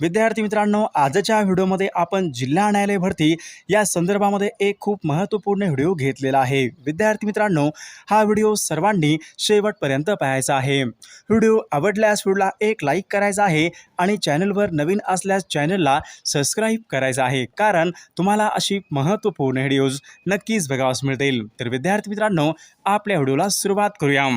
विद्यार्थी मित्रांनो आजच्या व्हिडिओमध्ये आपण जिल्हा न्यायालय भरती या संदर्भामध्ये एक खूप महत्त्वपूर्ण व्हिडिओ घेतलेला आहे. विद्यार्थी मित्रांनो हा व्हिडिओ सर्वांनी शेवटपर्यंत पाहायचा आहे. व्हिडिओ आवडल्यास व्हिडिओला एक लाईक करायचा आहे आणि चॅनलवर नवीन असल्यास चॅनलला सबस्क्राईब करायचं आहे. कारण तुम्हाला अशी महत्त्वपूर्ण व्हिडिओज नक्कीच बघावास मिळतील. तर विद्यार्थी मित्रांनो आपल्या व्हिडिओला सुरुवात करूया.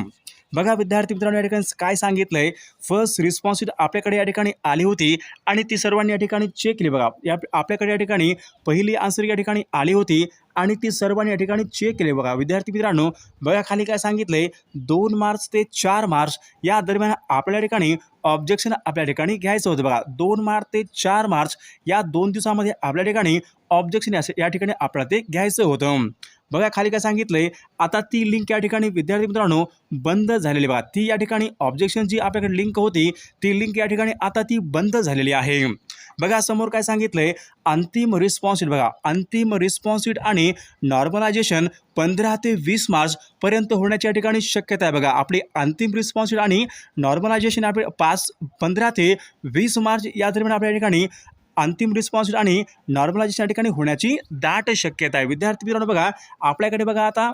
बघा विद्यार्थी मित्रांनो या ठिकाणी काय सांगितलं आहे फर्स्ट रिस्पॉन्सिट आपल्याकडे या ठिकाणी आली होती आणि ती सर्वांनी या ठिकाणी चेक केली. बघा या आपल्याकडे या ठिकाणी पहिली आन्सर या ठिकाणी आली होती. आणि ती सर्वांनी या ठिकाणी चेक केले. बघा विद्यार्थी मित्रांनो बघा खाली काय सांगितलं आहे दोन मार्च ते चार मार्च या दरम्यान आपल्या ठिकाणी ऑब्जेक्शन आपल्या ठिकाणी घ्यायचं होतं. बघा दोन मार्च ते चार मार्च या दोन दिवसामध्ये आपल्या ठिकाणी ऑब्जेक्शन या ठिकाणी आपल्याला ते घ्यायचं होतं. बघा खाली काय सांगितलंय? आता ती लिंक या ठिकाणी विद्यार्थी मित्रांनो बंद झालेली बघा. ती या ठिकाणी ऑब्जेक्शन जी आपल्याकडे लिंक होती ती लिंक या ठिकाणी आता ती बंद झालेली आहे. बघा समोर काय सांगितलंय? अंतिम रिस्पॉन्सिट बघा. अंतिम रिस्पॉन्सिट आणि नॉर्मलायझेशन पंधरा ते वीस मार्च पर्यंत होण्याच्या ठिकाणी शक्यता आहे बघा. आपली अंतिम रिस्पॉन्सिट आणि नॉर्मलायझेशन आपले पाच पंधरा ते वीस मार्च या दरम्यान आपल्या ठिकाणी अंतिम रिस्पॉन्सिट आणि नॉर्मलायझेशन या ठिकाणी होण्याची दाट शक्यता आहे. विद्यार्थी मित्रांनो बघा आपल्याकडे बघा आता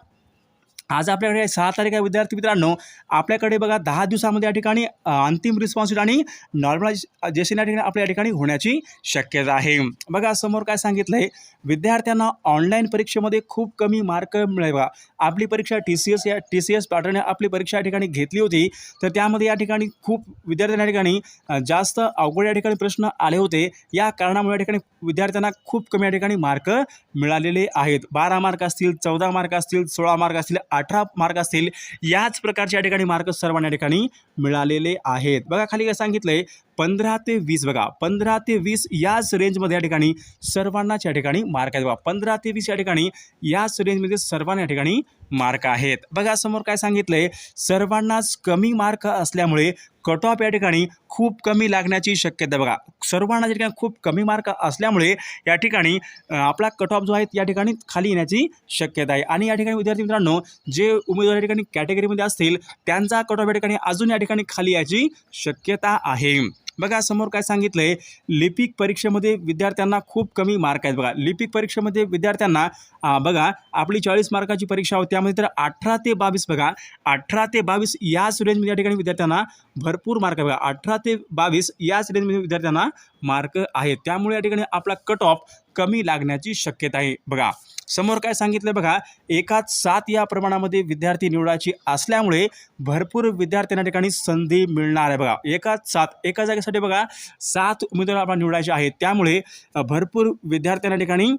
आज आपल्याकडे सहा तारीख आहे विद्यार्थी मित्रांनो. आपल्याकडे बघा दहा दिवसामध्ये या ठिकाणी अंतिम रिस्पॉन्स आणि नॉर्मलायझेशन या ठिकाणी आपल्या या ठिकाणी होण्याची शक्यता आहे. बघा समोर काय सांगितलं आहे विद्यार्थ्यांना ऑनलाईन परीक्षेमध्ये खूप कमी मार्क मिळाले बघा. आपली परीक्षा टी सी एस या टी सी एस पॅटर्न आपली परीक्षा या ठिकाणी घेतली होती. तर त्यामध्ये या ठिकाणी खूप विद्यार्थ्यांना या ठिकाणी जास्त अवघड या ठिकाणी प्रश्न आले होते. या कारणामुळे या ठिकाणी विद्यार्थ्यांना खूप कमी या ठिकाणी मार्क मिळालेले आहेत. बारा मार्क असतील चौदा मार्क असतील सोळा मार्क असतील अठरा मार्क असतील याच प्रकारचे या ठिकाणी मार्क सर्वांना या ठिकाणी मिळालेले आहेत. बघा खाली काय सांगितलंय पंधरा ते वीस बघा पंधरा ते वीस याच रेंजमध्ये या ठिकाणी सर्वांनाच या ठिकाणी मार्क आहेत. बघा पंधरा ते वीस या ठिकाणी याच रेंजमध्ये सर्वांना या ठिकाणी मार्क आहेत. बघा समोर काय सांगितलंय? सर्वांनाच कमी मार्क असल्यामुळे कट ऑफ या ठिकाणी खूप कमी लागण्याची शक्यता बघा सर्वांना या ठिकाणी खूप कमी मार्क असल्यामुळे या ठिकाणी आपला कट ऑफ जो आहे या ठिकाणी खाली येण्याची शक्यता आहे. आणि या ठिकाणी विद्यार्थी मित्रांनो जे उमेदवार या ठिकाणी कॅटेगरीमध्ये असतील त्यांचा कट ऑफ या ठिकाणी अजून या ठिकाणी खाली यायची शक्यता आहे. बघा समोर काय सांगितलंय? लिपिक परीक्षेमध्ये विद्यार्थ्यांना खूप कमी मार्क आहेत. बघा लिपिक परीक्षेमध्ये विद्यार्थ्यांना बघा आपली चाळीस मार्काची परीक्षा होती. त्यामध्ये तर अठरा ते बावीस बघा अठरा ते बावीस याच रेंजमध्ये या ठिकाणी विद्यार्थ्यांना भरपूर मार्क आहे बघा अठरा ते बावीस याच रेंजमध्ये विद्यार्थ्यांना मार्क आहेत. त्यामुळे या ठिकाणी आपला कट ऑफ कमी लागण्याची शक्यता आहे. बघा समोर काय सांगितलं बघा एकाच सात या प्रमाणामध्ये विद्यार्थी निवडायची असल्यामुळे भरपूर विद्यार्थ्यांना ठिकाणी संधी मिळणार आहे बघा. एकाच सात एका जागेसाठी बघा सात उमेदवार आपल्याला निवडायचे आहेत. त्यामुळे भरपूर विद्यार्थ्यांना ठिकाणी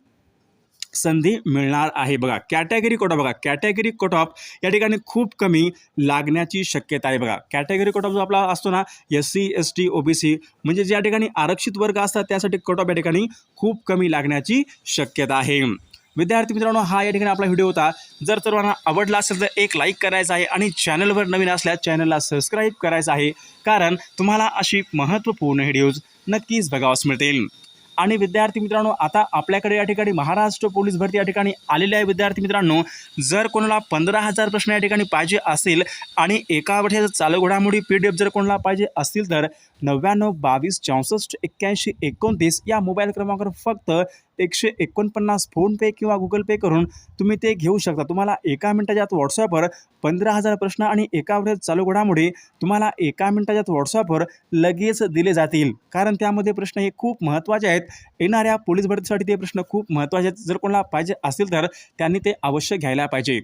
संधी मिळणार आहे बघा. कॅटेगरी कोट ऑफ बघा कॅटेगरी कोट ऑफ या ठिकाणी खूप कमी लागण्याची शक्यता आहे बघा. कॅटेगरी कोट ऑफ जो आपला असतो ना S C S T O B C म्हणजे ज्या ठिकाणी आरक्षित वर्ग असतात त्यासाठी कोट ऑफ या ठिकाणी खूप कमी लागण्याची शक्यता आहे. विद्यार्थी मित्रांनो हा या ठिकाणी आपला व्हिडिओ होता. जर सर्वांना आवडला असेल तर एक लाईक करायचा आहे आणि चॅनलवर नवीन असल्यास चॅनलला सबस्क्राईब करायचं आहे. कारण तुम्हाला अशी महत्त्वपूर्ण व्हिडिओज नक्कीच बघावास मिळतील. आणि विद्यार्थी मित्रांनो आता आपल्याकडे या ठिकाणी महाराष्ट्र पोलीस भरती या ठिकाणी आलेले आहे. विद्यार्थी मित्रांनो जर कोणाला पंधरा हजार प्रश्न या ठिकाणी पाहिजे असेल आणि एका वर्षाचा चालू घडामोडी पी डी एफ जर कोणाला पाहिजे असतील तर नव्याण्णव बावीस चौसष्ट एक्क्याऐंशी एकोणतीस या मोबाईल क्रमांकावर फक्त एकशे एकोणपन्नास फोनपे किंवा गुगल पे करून तुम्ही ते घेऊ शकता. तुम्हाला एका मिनिटाच्या आत व्हॉट्सअपवर पंधरा हजार प्रश्न आणि एका वर्षात चालू घडामोडी तुम्हाला एका मिनिटाच्या आत व्हॉट्सअपवर लगेच दिले जातील. कारण त्यामध्ये प्रश्न हे खूप महत्त्वाचे आहेत. येणाऱ्या पोलीस भरतीसाठी ते प्रश्न खूप महत्त्वाचे आहेत. जर कोणाला पाहिजे असेल तर त्यांनी ते अवश्य घ्यायला पाहिजे.